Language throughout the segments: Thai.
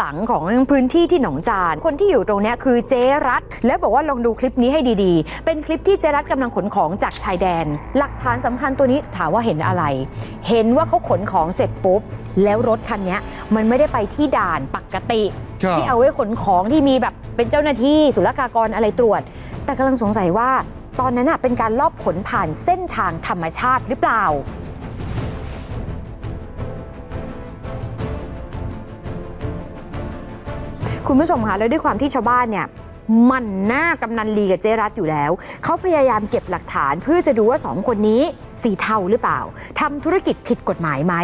หลังของพื้นที่ที่หนองจาน คนที่อยู่ตรงเนี้ยคือเจรัตแล้วบอกว่าลองดูคลิปนี้ให้ดีๆ เป็นคลิปที่เจรัตกำลังขนของจากชายแดน หลักฐานสำคัญตัวนี้ถามว่าเห็นอะไร เห็นว่าเขาขนของเสร็จปุ๊บ แล้วรถคันเนี้ยมันไม่ได้ไปที่ด่านปกติครับที่เอาไว้ขนของที่มีแบบเป็นเจ้าหน้าที่ศุลกากรอะไรตรวจ แต่กำลังสงสัยว่าตอนนั้นน่ะเป็นการลอบขนผ่านเส้นทางธรรมชาติหรือเปล่า คุณผู้ชมคะแล้วด้วยความที่ชาวบ้านเนี่ยมันหน้ากำนันลีกับเจรัตอยู่แล้ว เขาพยายามเก็บหลักฐานเพื่อจะดูว่าสองคนนี้สีเทาหรือเปล่าทำธุรกิจผิดกฎหมายไหม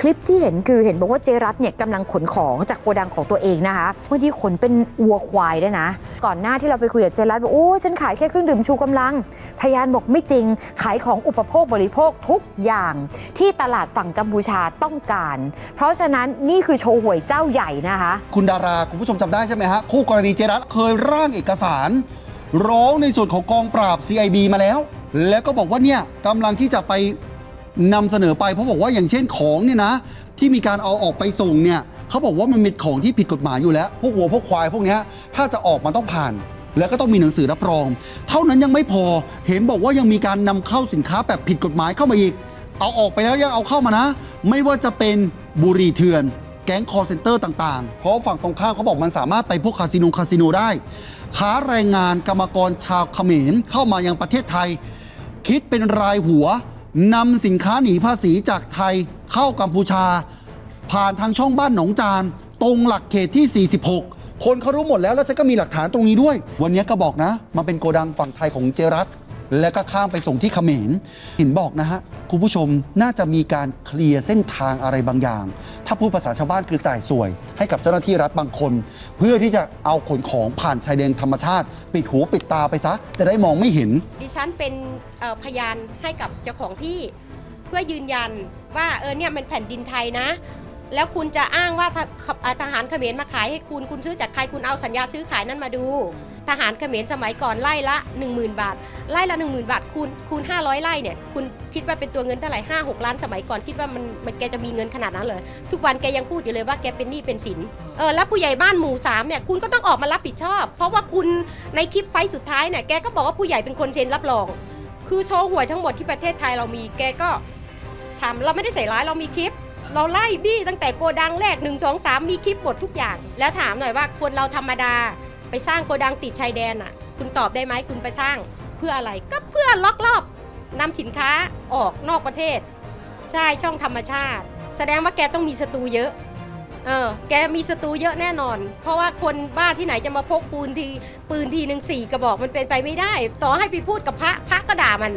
คลิปที่เห็นคือเห็นบอกว่าเจรัตเนี่ยกำลังขนของจากโกดังของตัวเองนะคะบางทีขนเป็นวัวควายด้วยนะ ก่อนหน้าที่เราไปคุยกับเจรัตบอกโอ้ฉันขายแค่เครื่องดื่มชูกำลัง พยานบอกไม่จริง ขายของอุปโภคบริโภคทุกอย่างที่ตลาดฝั่งกัมพูชาต้องการ เพราะฉะนั้นนี่คือโชว์หวยเจ้าใหญ่นะคะ คุณดาราคุณผู้ชมจำได้ใช่ไหมฮะคู่กรณีเจรัตเคยร่างเอกสาร ร้องในส่วนของกองปราบ CIB มาแล้ว แล้วก็บอกว่าเนี่ยกำลังที่จะไปนำเสนอไปเพราะบอกว่าอย่างเช่นของเนี่ยนะ ที่มีการเอาออกไปส่งเนี่ย เขาบอกว่ามันเป็นของที่ผิดกฎหมายอยู่แล้ว พวกวัวพวกควายพวกเนี้ยถ้าจะออกมันต้องผ่าน แล้วก็ต้องมีหนังสือรับรอง เท่านั้นยังไม่พอเห็นบอกว่ายังมีการนำเข้าสินค้าแบบผิดกฎหมายเข้ามาอีก เอาออกไปแล้วยังเอาเข้ามานะ ไม่ว่าจะเป็นบุหรี่เถื่อน แก๊งคอร์เซนเตอร์ต่างๆ เพราะฝั่งตรงข้ามเขาบอกมันสามารถไปพวกคาสิโนคาสิโนได้ค้าแรงงานกรรมกรชาวเขมรเข้ามายังประเทศไทย คิดเป็นรายหัวนำสินค้าหนีภาษีจากไทยเข้ากัมพูชา ผ่านทางช่องบ้านหนองจาน ตรงหลักเขตที่ 46 คนเขารู้หมดแล้วแล้วฉันก็มีหลักฐานตรงนี้ด้วย วันนี้ก็บอกนะมันเป็นโกดังฝั่งไทยของเจรัตและก็ข้ามไปส่งที่เขมรเห็นบอกนะฮะ คุณผู้ชมน่าจะมีการเคลียร์เส้นทางอะไรบางอย่าง ถ้าพูดภาษาชาวบ้านคือจ่ายสวย ให้กับเจ้าหน้าที่รัฐบางคน เพื่อที่จะเอาขนของผ่านชายแดนธรรมชาติ ปิดหูปิดตาไปซะ จะได้มองไม่เห็น ดิฉันเป็นเอ่อพยานให้กับเจ้าของที่ เพื่อยืนยันว่าเออเนี่ยมันแผ่นดินไทยนะ แล้วคุณจะอ้างว่าทหอ่าทหารเขมรมาขายให้คุณ คุณซื้อจากใครคุณเอาสัญญาซื้อขายนั้นมาดู ทหารเขมรสมัยก่อนไล่ละ 10,000 บาท ไล่ละ 10,000 บาทคูณคูณ500ไร่เนี่ยคุณคิดว่าเป็นตัวเงินเท่าไหร่5 6ล้านสมัยก่อนคิดว่ามันมันแกจะมีเงินขนาดนั้นเลยทุกวันแกยังพูดอยู่เลยว่าแกเป็นหนี้เป็นสินเออแล้วผู้ใหญ่บ้านหมู่สามเนี่ยคุณก็ต้องออกมารับผิดชอบ เพราะว่าคุณในคลิปไฟท์สุดท้ายเนี่ยแกก็บอกว่าผู้ใหญ่เป็นคนเซ็นรับรอง คือโชว์หวยทั้งหมดที่ประเทศไทยเรามีแกก็ทำเราไม่ได้ใส่ร้ายเรามีคลิป เราไล่บี้ตั้งแต่โกดังแรก 1 2 3 มีคลิปหมดทุกอย่าง แล้วถามหน่อยว่าคนเราธรรมดาไปสร้างโกดังติดชายแดนอะ คุณตอบได้ไหมคุณไปสร้างเพื่ออะไรก็เพื่อล็อกรอบนำสินค้าออกนอกประเทศ ใช่ช่องธรรมชาติ แสดงว่าแกต้องมีศัตรูเยอะเออแกมีศัตรูเยอะแน่นอน เพราะว่าคนบ้าที่ไหนจะมาพกปืนทีปืนทีหนึ่งสี่กระบอกมันเป็นไปไม่ได้ ต่อให้ไปพูดกับพระพระก็ด่ามัน